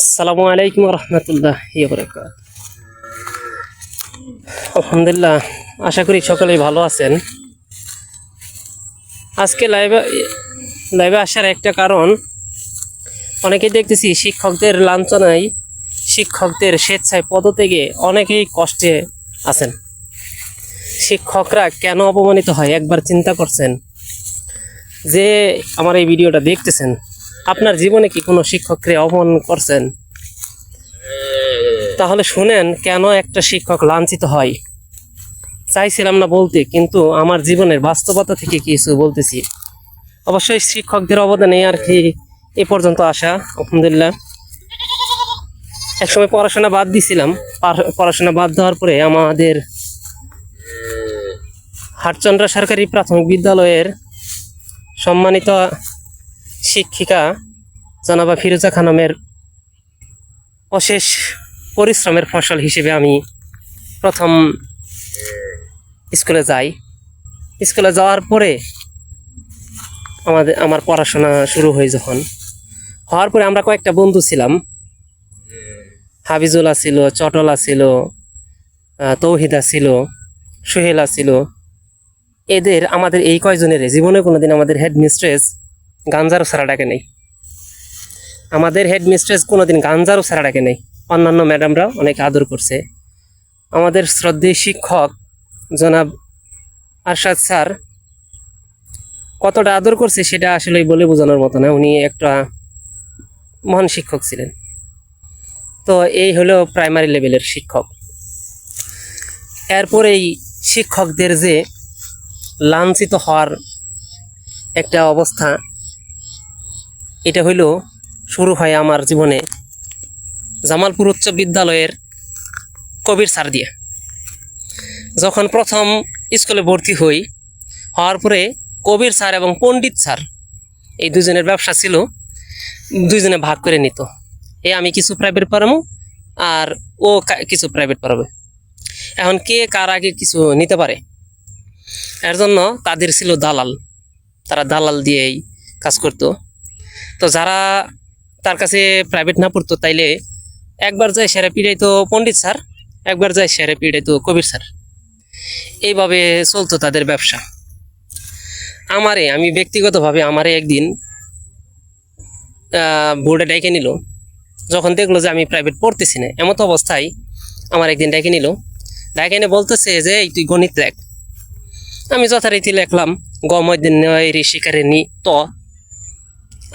আসসালামু আলাইকুম রহমতুল্লাহ আলহামদুলিল্লাহ, আশা করি সকলেই ভালো আছেন। আজকে লাইভে লাইভে আসার একটা কারণ অনেকে দেখতেছি শিক্ষকদের লাঞ্ছনায়, শিক্ষকদের স্বেচ্ছায় পদত্যাগে অনেকেই কষ্টে আছেন। শিক্ষকরা কেন অপমানিত হয় একবার চিন্তা করছেন? যে আমার এই ভিডিওটা দেখতেছেন আপনার জীবনে কি কোনো শিক্ষককে অপমান করছেন? তাহলে শুনেন, কেন একটা শিক্ষক লাঞ্ছিত হয়? চাইছিলাম না বলতে, কিন্তু আমার জীবনের বাস্তবতা থেকে কিছু বলতেছি। অবশ্যই শিক্ষকদের অবদানে আর কি এ পর্যন্ত আসা, আলহামদুলিল্লাহ। একসময় পড়াশোনা বাদ দিছিলাম পড়াশোনা বাদ দেওয়ার পরে আমাদের হাটচন্দ্রা সরকারি প্রাথমিক বিদ্যালয়ের সম্মানিত শিক্ষিকা জনাবা ফিরোজা খানমের অশেষ পরিশ্রমের ফসল হিসেবে আমি প্রথম স্কুলে যাই। স্কুলে যাওয়ার পরে আমাদের আমার পড়াশোনা শুরু হয় যখন। হওয়ার পরে আমরা কয়েকটা বন্ধু ছিলাম। হাবিজুল ছিল চটলা ছিল তৌহিদা ছিল সোহেলা ছিল এদের আমাদের এই কয়জনের জীবনে কোনোদিন আমাদের হেড মিস্ট্রেস গাঞ্জারও ছাড়া ডাকে নেই। আমাদের হেড মিস্ট্রেস কোনোদিন গাঞ্জারও ছাড়া ডাকে নেই। অন্যান্য ম্যাডামরা অনেক আদর করছে। আমাদের শ্রদ্ধেয় শিক্ষক জনাব আরশাদ স্যার কতটা আদর করছে সেটা আসলে বলে বোঝানোর মতো না। উনি একটা মহান শিক্ষক ছিলেন। তো এই হলো প্রাইমারি লেভেলের শিক্ষক। এরপরেই শিক্ষকদের যে লাঞ্ছিত হওয়ার একটা অবস্থা এটা হইল শুরু হয় আমার জীবনে জামালপুর উচ্চ বিদ্যালয়ের কবির স্যার দিয়ে। যখন প্রথম স্কুলে ভর্তি হই, হওয়ার পরে কবির স্যার এবং পণ্ডিত স্যার এই দুজনের ব্যবসা ছিল, দুইজনে ভাগ করে নিত। এ আমি কিছু প্রাইভেট পড়াবো আর ও কিছু প্রাইভেট পড়াবে। এখন কে কার আগে কিছু নিতে পারে? এর জন্য তাদের ছিল দালাল। তারা দালাল দিয়েই কাজ করতো। তো যারা তার কাছে প্রাইভেট না পড়তো, তাইলে একবার যায় সেরে পিড়াইতো পণ্ডিত স্যার, একবার যায় সেরে পিড়াইতো কবির স্যার। এইভাবে চলতো তাদের ব্যবসা। আমারে, আমি ব্যক্তিগতভাবে আমারে একদিন বোর্ডে ডেকে নিল। যখন দেখল যে আমি প্রাইভেট পড়তেছি না, এমত অবস্থায় আমার একদিন ডেকে নিল। ডেকে এনে বলতেছে যে, এই তুই গণিত দেখ। আমি যথারীতি লেখলাম গমদিন শিকারে নি ত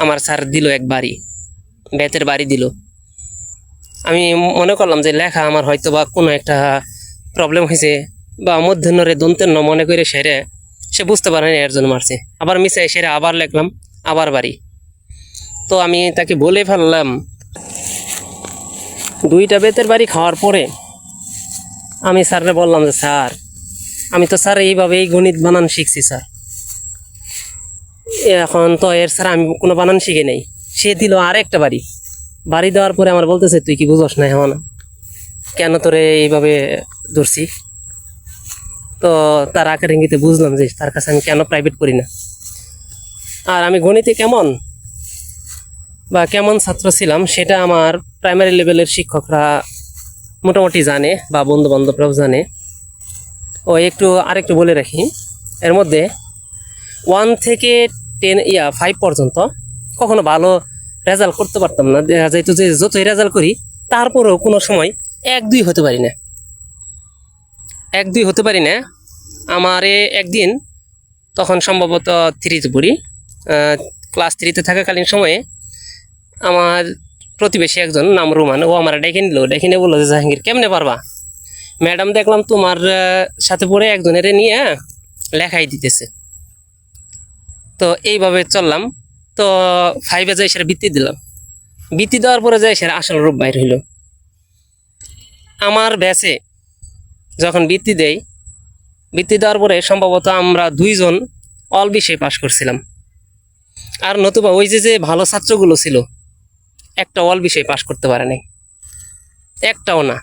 আমার স্যার দিল এক বাড়ি, বেতের বাড়ি দিল। আমি মনে করলাম যে লেখা আমার হয়তো বা কোনো একটা প্রবলেম হয়েছে বা মধ্যরে দন্তেন্য মনে করে সেরে সে বুঝতে পারেনি এর জন্য মারছে। আবার মিশে সেরে আবার লেখলাম, আবার বাড়ি। তো আমি তাকে বলে ফেললাম, দুইটা বেতের বাড়ি খাওয়ার পরে আমি স্যাররে বললাম যে, স্যার, আমি তো স্যার এইভাবে এই গণিত বানান শিখছি, স্যার। এখন তো এর ছাড়া আমি কোনো বানান শিখে নেই। সে দিল আর একটা বাড়ি। বাড়ি দেওয়ার পরে আমার বলতেছে, তুই কি বুঝস না এখন? কেন তোরে এইভাবে ধরছি? তো তার আকার ইঙ্গিতে বুঝলাম যে তার কাছে আমি কেন প্রাইভেট করি না। আর আমি গণিতে কেমন? বা কেমন ছাত্র ছিলাম সেটা আমার প্রাইমারি লেভেলের শিক্ষকরা মোটামুটি জানে বা বন্ধু বান্ধবরাও জানে। ও একটু আরেকটু বলে রাখি। এর মধ্যে ওয়ান থেকে টেন ইয়া ফাইভ পর্যন্ত কখনো ভালো রেজাল্ট করতে পারতাম না। দেখা যাইতো যে যতই রেজাল্ট করি, তারপরেও কোনো সময় এক দুই হতে পারি না। এক দুই হতে পারি না। আমারে একদিন তখন সম্ভবত থ্রিতে পড়ি। ক্লাস থ্রিতে থাকাকালীন সময়ে আমার প্রতিবেশী একজন, নাম রুমান, ও আমার ডেকে নিল। ডেকে নিয়ে বলল যে, জাহাঙ্গীর, কেমনে পারবা? ম্যাডাম দেখলাম তোমার সাথে পড়ে একজনের নিয়ে লেখাই দিতেছে। তো এইভাবে চললাম। তো ফাইভে যাই সেটা বৃত্তি দিলাম। বৃত্তি দেওয়ার পরে যাই সেটা আসল রূপ বাইর হইল। আমার ব্যাচে যখন বৃত্তি দেই, বৃত্তি দেওয়ার পরে সম্ভবত আমরা দুইজন অল বিষয়ে পাশ করছিলাম। আর নতুবা ওই যে যে ভালো ছাত্রগুলো ছিল, একটা অল বিষয়ে পাশ করতে পারে নাই। একটাও না।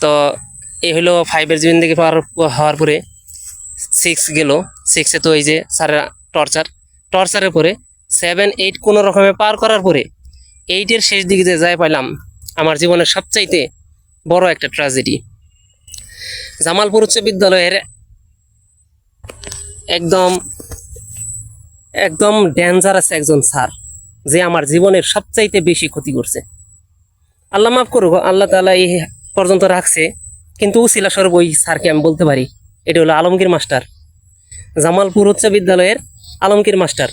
তো এই হলো ফাইভের থেকে পার হওয়ার পরে সিক্স গেল। সিক্সে তো এই যে স্যারের টর্চার টর্চারের পরে সেভেন এইট কোনো রকমে পার করার পরে এইটের শেষ দিকে যে যাই পাইলাম, আমার জীবনের সবচাইতে বড় একটা ট্র্যাজেডি জামালপুর উচ্চ বিদ্যালয়ের একদম একদম ডেঞ্জারাস একজন স্যার, যে আমার জীবনের সবচাইতে বেশি ক্ষতি করছে। আল্লাহ মাফ করুক, আল্লাহ তালা এই পর্যন্ত রাখছে, কিন্তু উসিলা স্বরূপ ওই স্যারকে আমি বলতে পারি এটা হলো আলমগীর মাস্টার। জামালপুর উচ্চ বিদ্যালয়ের আলমগীর মাস্টার।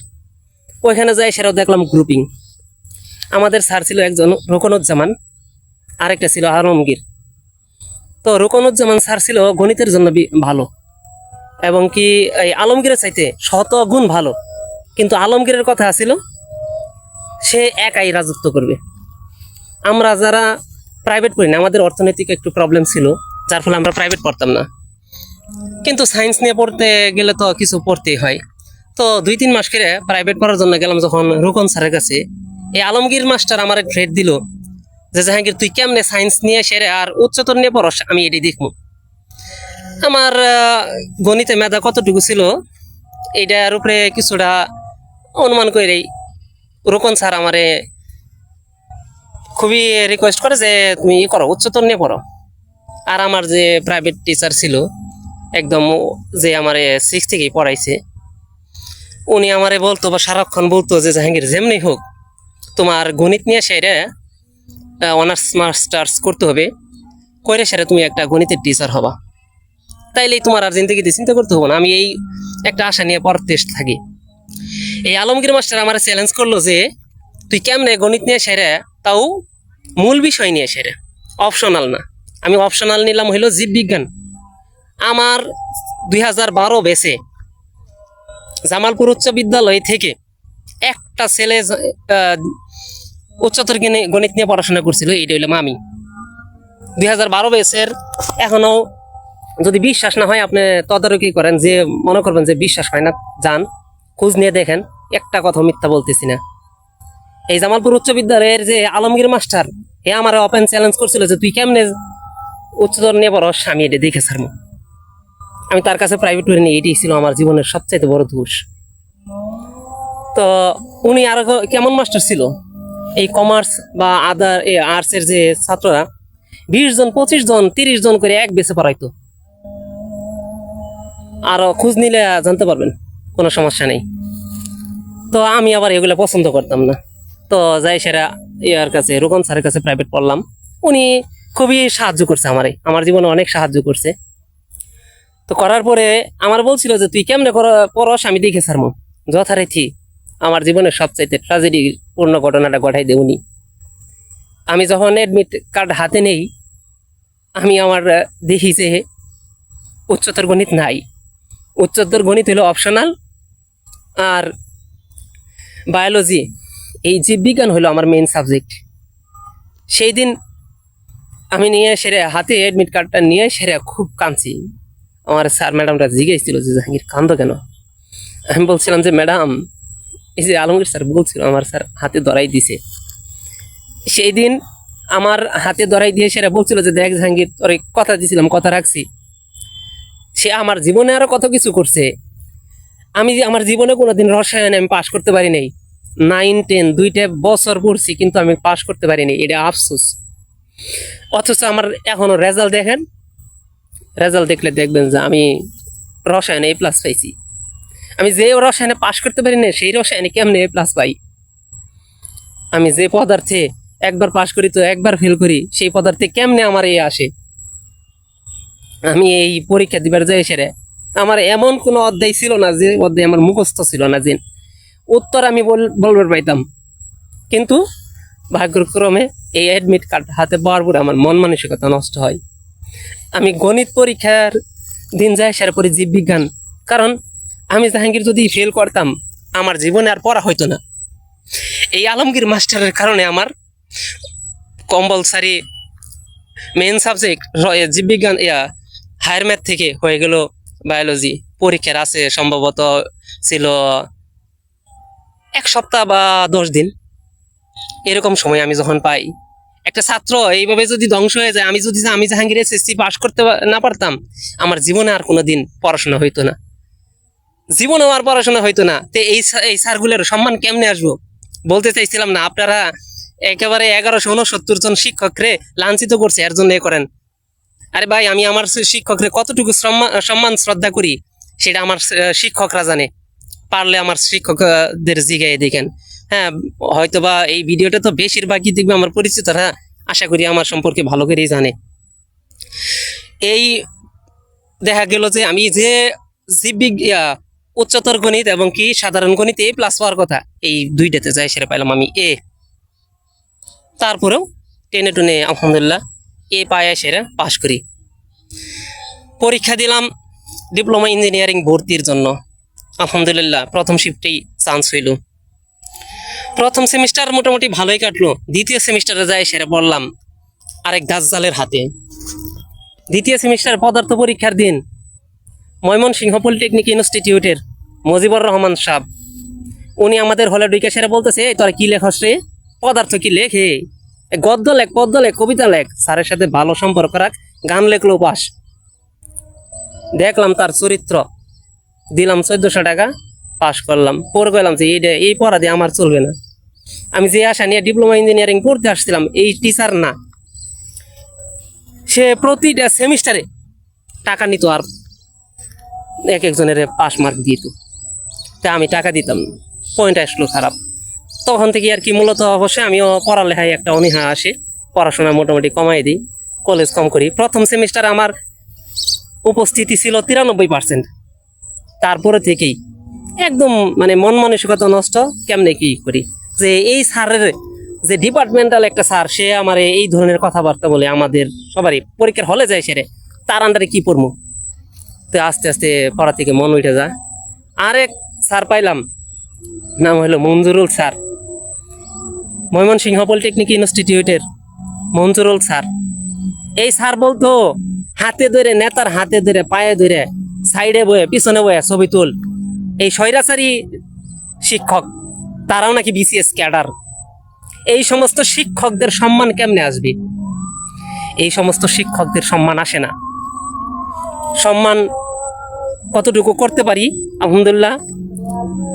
ওইখানে যাই সেটাও দেখলাম গ্রুপিং আমাদের স্যার ছিল একজন রোকনুজ্জামান, আরেকটা ছিল আলমগীর। তো রোকনুজ্জামান স্যার ছিল গণিতের জন্য ভালো এবং কি এই আলমগীরের চাইতে শত গুণ ভালো। কিন্তু আলমগীরের কথা ছিল সে একাই রাজত্ব করবে। আমরা যারা প্রাইভেট পড়ি না, আমাদের অর্থনৈতিক একটু প্রবলেম ছিল, যার ফলে আমরা প্রাইভেট পড়তাম না। কিন্তু সায়েন্স নিয়ে পড়তে গেলে তো কিছু পড়তেই হয়। তো দুই তিন মাস করে প্রাইভেট পড়ার জন্য গেলাম যখন রুকন স্যারের কাছে। এই আলমগীর মাস্টার আমার ফ্রেড দিল যে, জাহাঙ্গীর, তুই কেমনে সায়েন্স নিয়ে সেরে আর উচ্চতর নিয়ে পড়স? আমি এটি দেখব। আমার গণিতে মেধা কতটুকু ছিল এইটার উপরে কিছুটা অনুমান করে রোকন স্যার আমারে খুবই রিকোয়েস্ট করে যে, তুমি করো, উচ্চতর নিয়ে পড়ো। আর আমার যে প্রাইভেট টিচার ছিল একদম যে আমার সিক্স থেকেই পড়াইছে, উনি আমারে বলতো বা সারাক্ষণ বলতো যে জাহাঙ্গীর যেমনি হোক, তোমার গণিত নিয়ে সেরে অনার্স মাস্টার্স করতে হবে করে সেরে তুমি একটা গণিতের টিচার হবা। তাইলে তোমার আর জিন্দগিতে চিন্তা করতে হবে না, আমি এই একটা আশা নিয়ে পড়তে থাকি। এই আলমগীর মাস্টার আমার চ্যালেঞ্জ করল যে, তুই কেমনে গণিত নিয়ে সেরে, তাও মূল বিষয় নিয়ে সেরে অপশনাল না। আমি অপশনাল নিলাম হইল জীববিজ্ঞান। আমার দুই হাজার বারো বেসে জামালপুর উচ্চ বিদ্যালয় থেকে একটা ছেলে উচ্চতর গণি- গণিত নিয়ে পড়াশোনা করছিল, এইটা হইলাম আমি দুই হাজার বারো বেসের এখনও যদি বিশ্বাস না হয়, আপনি তদারকি করেন যে, মনে করবেন যে বিশ্বাস হয় না, যান, খোঁজ নিয়ে দেখেন, একটা কথা মিথ্যা বলতেছি না। এই জামালপুর উচ্চ বিদ্যালয়ের যে আলমগীর মাস্টার, এ আমার ওপেন চ্যালেঞ্জ করছিল যে, তুই কেমনে উচ্চতর নিয়ে পড়স? আমি এটা দেখে স্যার আমি তার কাছে প্রাইভেট করে নিই এটাই ছিল আমার জীবনের সবচাইতে বড় দোষ। তো উনি আরও কেমন মাস্টার ছিল? এই কমার্স বা আদার এই আর্টসের যে ছাত্ররা, বিশ জন, পঁচিশ জন, তিরিশ জন করে এক বেছে পড়াইতো। আরও খোঁজ নিলে জানতে পারবেন, কোনো সমস্যা নেই। তো আমি আবার এগুলো পছন্দ করতাম না। তো যাই সেরা ইয়ার কাছে রোকন স্যারের কাছে প্রাইভেট পড়লাম। উনি খুবই সাহায্য করছে আমারে। আমার জীবনে অনেক সাহায্য করছে। তো করার পরে আমার বলছিল যে, তুই কেমনে কর- পড়স আমি দেখে স্যার যথারীতি আমার জীবনের সবচাইতে ট্রাজেডি পূর্ণ ঘটনাটা ঘটাই দে উনি। আমি যখন অ্যাডমিট কার্ড হাতে নেই, আমি আমার দেখি যে উচ্চতর গণিত নাই। উচ্চতর গণিত হলো অপশনাল আর বায়োলজি এই জীববিজ্ঞান হলো আমার মেইন সাবজেক্ট সেই দিন আমি নিয়ে সেরে হাতে অ্যাডমিট কার্ডটা নিয়ে সেরে খুব কাঁদছি। আমার স্যার ম্যাডামরা জিজ্ঞেসছিল যে জাহাঙ্গীর কান্দো কেন? আমি বলছিলাম যে, ম্যাডাম, এই যে আলমগীর স্যার বলছিল, আমার স্যার হাতে ধরাই দিছে। সেই দিন আমার হাতে ধরাই দিয়ে সেরা বলছিল যে, দেখ জাহাঙ্গীর, তোর কথা দিছিলাম, কথা রাখছি। সে আমার জীবনে আরও কত কিছু করছে। আমি যে আমার জীবনে কোনোদিন রসায়নে আমি পাশ করতে পারি নাই। নাইন, টেন, দুইটা বছর পড়ছি, কিন্তু আমি পাশ করতে পারিনি। এটা আফসোস। অথচ আমার এখনও রেজাল্ট দেখেন রেজাল্ট দেখলে দেখবেন যে আমি রসায়নে এ প্লাস পাইছি। আমি যে রসায়নে পাশ করতে পারি না সেই রসায়নে কেমনে এ প্লাস পাই? আমি যে পদার্থে একবার পাশ করি তো একবার ফেল করি, সেই পদার্থে কেমনে আমার এ আসে? আমি এই পরীক্ষা দিবার যাই সেরে, আমার এমন কোনো অধ্যায় ছিল না যে অধ্যায় আমার মুখস্থ ছিল না যে উত্তর আমি বল- বলবার পাইতাম। কিন্তু ভাগ্যক্রমে এই অ্যাডমিট কার্ড হাতে পাওয়ার পরে আমার মন মানসিকতা নষ্ট হয়। আমি গণিত পরীক্ষার দিন যায় সেরা পরে জীববিজ্ঞান। কারণ আমি জাহাঙ্গীর যদি ফেল করতাম, আমার জীবনে আর পড়া হইতো না। এই আলমগীর মাস্টারের কারণে আমার কম্পালসারি মেন সাবজেক্ট জীববিজ্ঞান, ইয়া হায়ার ম্যাথ থেকে হয়ে গেল বায়োলজি পরীক্ষার আছে, সম্ভবত ছিল এক সপ্তাহ বা দশ দিন। এরকম সময় আমি যখন পাই একটা ছাত্র, এইভাবে যদি ধ্বংস হয়ে যায়, আমি যদি আমি জাহাঙ্গীর এসএসসি পাশ করতে না পারতাম, আমার জীবনে আর কোনো দিন পড়াশোনা হইতো না। জীবনেও আর পড়াশোনা হইতো না। তো এই এই স্যারগুলোর সম্মান কেমনে আসব? বলতে চাইছিলাম না, আপনারা একেবারে এগারোশো উনসত্তর জন শিক্ষকরে লাঞ্ছিত করছে, এর জন্য এ করেন। আরে ভাই, আমি আমার শিক্ষকরে কতটুকু সম্মা- সম্মান, শ্রদ্ধা করি, সেটা আমার শিক্ষকরা জানে। পারলে আমার শিক্ষকদের জিগায় দেখেন হ্যাঁ হয়তো বা এই ভিডিওটা তো বেশিরভাগই দেখবে আমার পরিচিতরা আশা করি আমার সম্পর্কে ভালো করেই জানে। এই দেখা গেল যে আমি যে জীববিগ উচ্চতর গণিত এবং কি সাধারণ গণিত এ প্লাস পাওয়ার কথা, এই দুইটাতে যাই সেটা পাইলাম আমি এ। তারপরেও টেনে টুনে আলহামদুলিল্লাহ এ পায়ে সেরা পাশ করি। পরীক্ষা দিলাম ডিপ্লোমা ইঞ্জিনিয়ারিং ভর্তির জন্য। আলহামদুলিল্লাহ, প্রথম শিফটেই চান্স হইল। প্রথম সেমিস্টার মোটামুটি ভালোই কাটলো। দ্বিতীয় সেমিস্টারে যাই সেরা পড়লাম আরেক দাজ্জালের হাতে। দ্বিতীয় সেমিস্টার পদার্থ পরীক্ষার দিন, ময়মনসিংহ পলিটেকনিক ইনস্টিটিউটের মজিবুর রহমান সাহ উনি আমাদের হলে ডুইকে সেরে বলতেছে, "এই তোরা কি লেখস রে? পদার্থ কি লেখে এ গদ্য লেখ, পদ্য লেখ, কবিতা লেখ। স্যারের সাথে ভালো সম্পর্ক রাখ, গান লেখলো পাস দেখলাম তার চরিত্র। দিলাম চোদ্দশো টাকা। পাস করলাম। পরে গেলাম যে এইটা এই পড়া দিয়ে আমার চলবে না। আমি যে আশা নিয়ে ডিপ্লোমা ইঞ্জিনিয়ারিং পড়তে আসছিলাম, এই টিচার না। সে প্রতিটা সেমিস্টারে টাকা নিত আর এক একজনের পাস মার্ক দিত। তা আমি টাকা দিতাম না পয়েন্ট আসলো খারাপ। তখন থেকে আর কি মূলত অবশ্যই আমিও পড়ালেখায় একটা অনীহা আসে, পড়াশোনা মোটামুটি কমাই দিই কলেজ কম করি। প্রথম সেমিস্টার আমার উপস্থিতি ছিল তিরানব্বই পার্সেন্ট তারপরে থেকেই একদম মানে মন মানসিকতা নষ্ট, কেমনে কি করি? যে এই স্যারের যে ডিপার্টমেন্টাল একটা স্যার, সে আমার এই ধরনের কথাবার্তা বলে আমাদের সবারই। পরীক্ষার হলে যায় সেরে, তার আন্ডারে কি পড়ব তো আস্তে আস্তে পড়া থেকে মন উঠে যায়। আরেক স্যার পাইলাম, নাম হলো মঞ্জুরুল স্যার। ময়মনসিংহ পলিটেকনিক ইনস্টিটিউটের মঞ্জুরুল স্যার। এই স্যার বলতো, হাতে ধরে, নেতার হাতে ধরে, পায়ে ধরে, সাইডে বয়ে, পিছনে বয়ে ছবি তুল। এই স্বৈরাচারী শিক্ষক, তারাও নাকি বিসিএস ক্যাডার। এই সমস্ত শিক্ষকদের সম্মান কেমনে আসবে? এই সমস্ত শিক্ষকদের সম্মান আসে না। সম্মান কতটুকু করতে পারি? আলহামদুলিল্লাহ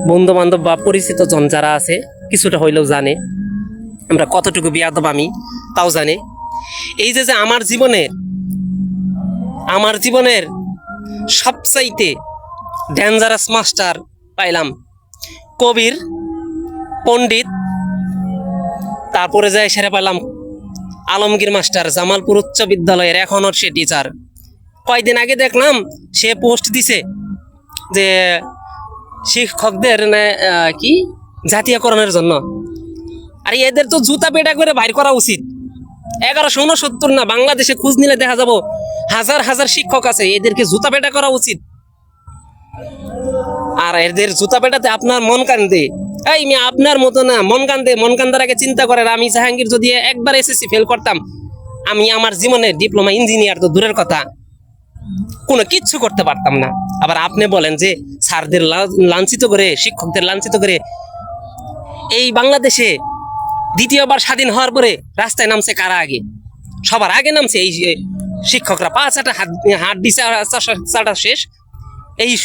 বন্ধু বান্ধব বা পরিচিত জন যারা আছে, কিছুটা হইলেও জানে। আমরা কতটুকু বিয়াদব আমি, তাও জানে। এই যে যে আমার জীবনের আমার জীবনের সবচাইতে ডেঞ্জারাস মাস্টার পাইলাম। কবির, পণ্ডিত, তারপরে যাই সেরে পেলাম আলমগীর মাস্টার, জামালপুর উচ্চ বিদ্যালয়ের এখনও সে টিচার কয়দিন আগে দেখলাম সে পোস্ট দিছে যে শিক্ষকদের কি? জাতীয়করণের জন্য। আর এদের তো জুতা পেটা করে বাইর করা উচিত। এগারোশো উনসত্তর না বাংলাদেশে খোঁজ নিলে দেখা যাব হাজার হাজার শিক্ষক আছে, এদেরকে জুতা পেটা করা উচিত। আর এদের জুতা পেটাতে আপনার মন কান্দে। এই মেয়ে, আপনার মতো না, মন কান্দে, মন কান্দার আগে চিন্তা করেন আমি জাহাঙ্গীর যদি একবার এসএসসি ফেল করতাম, আমি আমার জীবনে ডিপ্লোমা ইঞ্জিনিয়ার তো দূরের কথা। কোনো কিচ্ছু করতে পারতাম না। আবার আপনি বলেন যে, স্যারদের লাঞ্ছিত করে, শিক্ষকদের লাঞ্ছিত করে, এই বাংলাদেশে দ্বিতীয়বার স্বাধীন হওয়ার পরে রাস্তায় নামছে কারা আগে? সবার আগে নামছে এই শিক্ষকরা। পাঁচ আটা হাত হাত দিছে আর শেষ। এই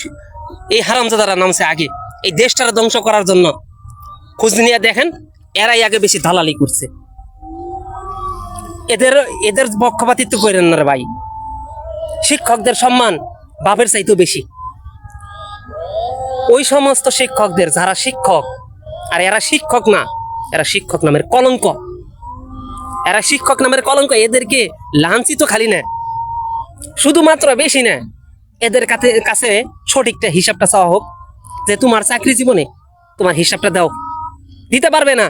এই হারামজাদারা নামছে আগে। এই দেশটারে ধ্বংস করার জন্য। খোঁজ নিয়ে দেখেন, এরাই আগে বেশি দালালি করছে। এদের এদের পক্ষপাতিত্ব করেন না ভাই। শিক্ষকদের সম্মান বাপের চাইতেও বেশি। ওই সমস্ত শিক্ষকদের, যারা শিক্ষক, আর এরা শিক্ষক না, এরা শিক্ষক নামের কলঙ্ক। এরা শিক্ষক নামের কলঙ্ক, এদেরকে লাঞ্ছিত খালি না। শুধুমাত্র বেশি না এদের কাছে কাছে সঠিকটা হিসাবটা চাওয়া হোক যে তোমার চাকরি জীবনে তোমার হিসাবটা দাও। দিতে পারবে না।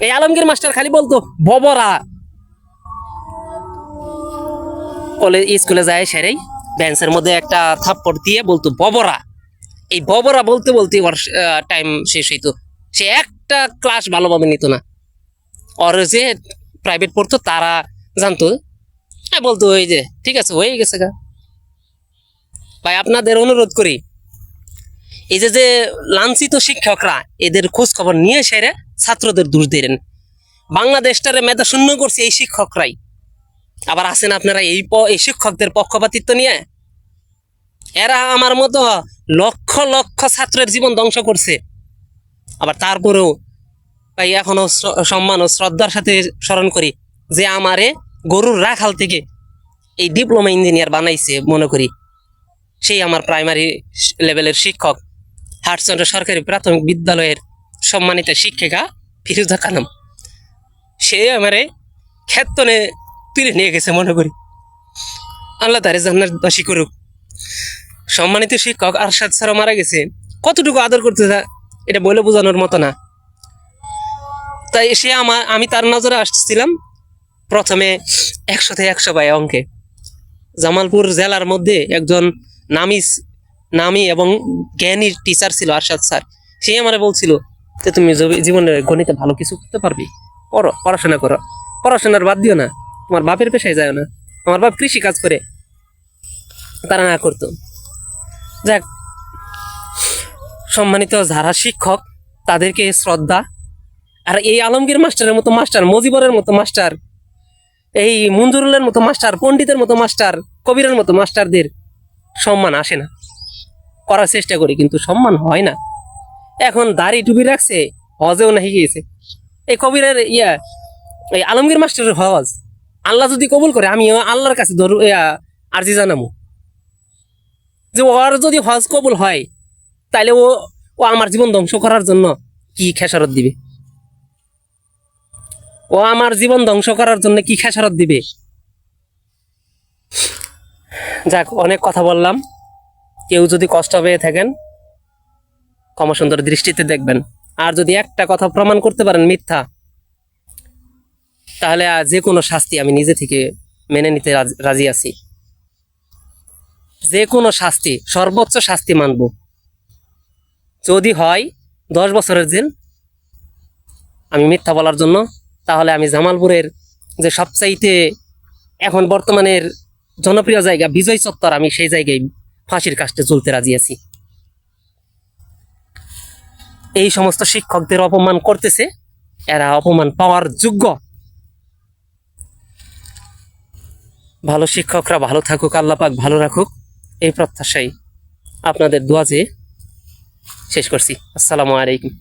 এই আলমগীর মাস্টার খালি বলতো, ববরা। কলেজ স্কুলে যায় সেরেই বেঞ্চের মধ্যে একটা থাপ্পড় দিয়ে বলতো, ববরা। এই ববরা বলতে বলতে ওর টাইম শেষ হইতো। সে একটা ক্লাস ভালোভাবে নিত না। ওর যে প্রাইভেট পড়তো, তারা জানতো। বলতো, ওই যে, ঠিক আছে হয়ে গেছে গা। ভাই, আপনাদের অনুরোধ করি, এই যে যে লাঞ্ছিত শিক্ষকরা, এদের খোঁজ খবর নিয়ে সেরে ছাত্রদের দোষ দিলেন বাংলাদেশটারে মেধা শূন্য করছে এই শিক্ষকরাই। আবার আছেন আপনারা এই এই শিক্ষকদের পক্ষপাতিত্ব নিয়ে? এরা আমার মতো লক্ষ লক্ষ ছাত্রের জীবন ধ্বংস করছে। আবার তারপরেও, ভাই, এখনও সম্মান ও শ্রদ্ধার সাথে স্মরণ করি যে আমারে গরুর রাখাল থেকে এই ডিপ্লোমা ইঞ্জিনিয়ার বানাইছে মনে করি। সেই আমার প্রাইমারি লেভেলের শিক্ষক হাটচন্দ্র সরকারি প্রাথমিক বিদ্যালয়ের সম্মানিত শিক্ষিকা ফিরুজা খানম। সে আমারে ক্ষেত্তনে তুলে নিয়ে গেছে মনে করি। আল্লাহ তারে জান্নার জান্নাতবাসী করুক। সম্মানিত শিক্ষক আরশাদ স্যারও মারা গেছে। কতটুকু আদর করতে এটা বলে বোঝানোর মতো না। তাই সে আমার আমি তার নজরে আসছিলাম প্রথমে একশোতে একশো পায় অঙ্কে। জামালপুর জেলার মধ্যে একজন নামি নামি এবং জ্ঞানী টিচার ছিল আরশাদ স্যার। সে আমারে বলছিল যে, তুমি জীবনে গণিতে ভালো কিছু করতে পারবি, পড়ো, পড়াশোনা করো। পড়াশোনার বাদ দিও না, তোমার বাপের পেশায় যায় না। আমার বাপ কৃষি কাজ করে, তারা না করতো। যাক, সম্মানিত যারা শিক্ষক, তাদেরকে শ্রদ্ধা। আর এই আলমগীর মাস্টারের মতো মাস্টার, মজিবরের মতো মাস্টার, এই মঞ্জুরুলের মতো মাস্টার, পণ্ডিতের মতো মাস্টার, কবিরের মতো মাস্টারদের সম্মান আসে না। করার চেষ্টা করি, কিন্তু সম্মান হয় না। এখন দাড়ি টুপি রাখছে, হজেও নাহি গিয়েছে। এই কবিরের ইয়া, এই আলমগীর মাস্টারের হজ, আল্লাহ যদি কবুল করে, আমি আল্লাহর কাছে ধরু আরজি জানামু। যে ওর যদি হজ কবুল হয়, তাইলে ও ও আমার জীবন ধ্বংস করার জন্য কি খেসারত দিবে? ও আমার জীবন ধ্বংস করার জন্য কি খেসারত দিবে? যাক, অনেক কথা বললাম। কেউ যদি কষ্ট পেয়ে থাকেন, ক্ষমা দৃষ্টিতে দেখবেন। আর যদি একটা কথা প্রমাণ করতে পারেন মিথ্যা, তাহলে যে কোনো শাস্তি আমি নিজে থেকে মেনে নিতে রাজি আছি। যে কোনো শাস্তি, সর্বোচ্চ শাস্তি মানব। যদি হয় দশ বছরের জেল, আমি মিথ্যা বলার জন্য, তাহলে আমি জামালপুরের যে সবচাইতে এখন বর্তমানের জনপ্রিয় জায়গা বিজয় চত্বর, আমি সেই জায়গায় ফাঁসির কাস্টে চলতে রাজি আছি। এই সমস্ত শিক্ষকদের অপমান করতেছে, এরা অপমান পাওয়ার যোগ্য। ভালো শিক্ষকরা ভালো থাকুক আল্লাপাক ভালো রাখুক, এই প্রত্যাশাই আপনাদের দোয়া চেয়ে শেষ করছি। আসসালামু আলাইকুম।